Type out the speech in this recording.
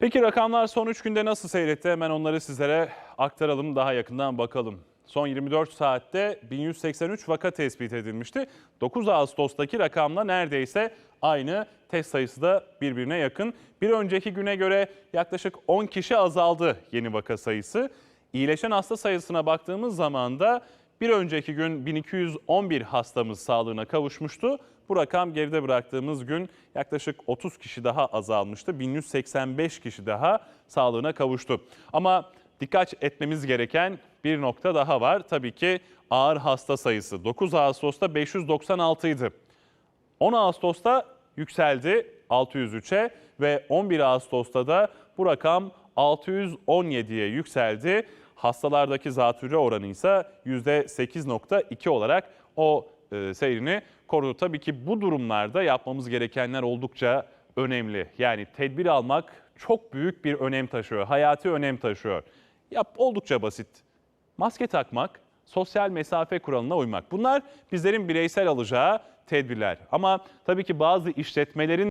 Peki rakamlar son 3 günde nasıl seyretti? Hemen onları sizlere aktaralım, daha yakından bakalım. Son 24 saatte 1183 vaka tespit edilmişti. 9 Ağustos'taki rakamla neredeyse aynı test sayısı da birbirine yakın. Bir önceki güne göre yaklaşık 10 kişi azaldı yeni vaka sayısı. İyileşen hasta sayısına baktığımız zaman da bir önceki gün 1211 hastamız sağlığına kavuşmuştu. Bu rakam geride bıraktığımız gün yaklaşık 30 kişi daha azalmıştı. 1185 kişi daha sağlığına kavuştu. Ama dikkat etmemiz gereken bir nokta daha var. Tabii ki ağır hasta sayısı. 9 Ağustos'ta 596 idi. 10 Ağustos'ta yükseldi 603'e ve 11 Ağustos'ta da bu rakam 617'ye yükseldi. Hastalardaki zatürre oranı ise %8.2 olarak o e, seyrini korudu. Tabii ki bu durumlarda yapmamız gerekenler oldukça önemli. Yani tedbir almak çok büyük bir önem taşıyor, hayati önem taşıyor. Yap oldukça basit. Maske takmak, sosyal mesafe kuralına uymak. Bunlar bizlerin bireysel alacağı tedbirler. Ama tabii ki bazı işletmelerin